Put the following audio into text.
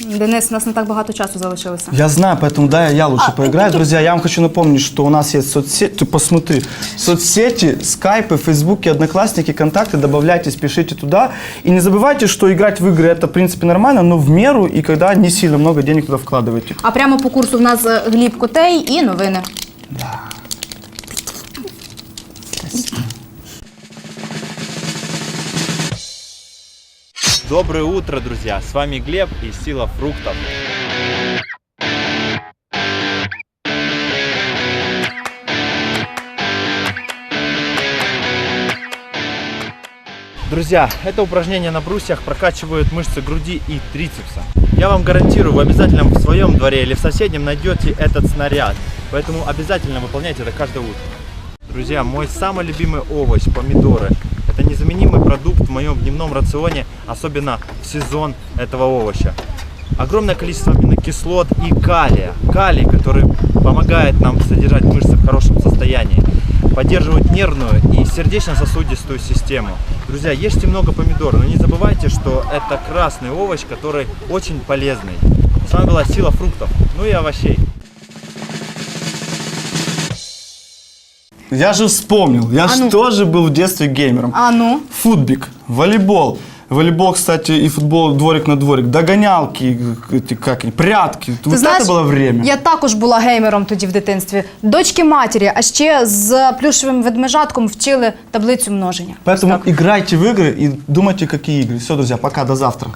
Денис, у нас не так багато часу залишилося. Я знаю, поэтому да, я лучше А, поиграю. Друзья, я вам хочу напомнить, что у нас есть соцсети. Ты посмотри. Соцсети, скайпы, фейсбуки, одноклассники, контакты. Добавляйтесь, пишите туда. И не забывайте, что играть в игры это, в принципе, нормально, но в меру и когда не сильно много денег туда вкладываете. А прямо по курсу в нас е, Гліб Котей і новини. Доброе утро, друзья! С вами Глеб и Сила фруктов. Друзья, это упражнение на брусьях прокачивает мышцы груди и трицепса. Я вам гарантирую, вы обязательно в своем дворе или в соседнем найдете этот снаряд. Поэтому обязательно выполняйте это каждое утро. Друзья, мой самый любимый овощ – помидоры. Это незаменимый продукт в моем дневном рационе, особенно в сезон этого овоща. Огромное количество аминокислот и калия. Калий, который помогает нам содержать мышцы в хорошем состоянии, поддерживает нервную и сердечно-сосудистую систему. Друзья, ешьте много помидор, но не забывайте, что это красный овощ, который очень полезный. С вами была Сила фруктов, ну и овощей. Я же вспомнил. Я А же ну. тоже был в детстве геймером. А ну. Футбик, волейбол. Волейбол, кстати, и футбол дворик на дворик. Догонялки, эти, как они, прятки. вот это было время. я також була геймером тоді в дитинстві. Дочки матері, а ще з плюшевим ведмежатком вчили таблицю множення. Поэтому Так. играйте в игры и думайте, какие игры. Все, друзья, пока, до завтра.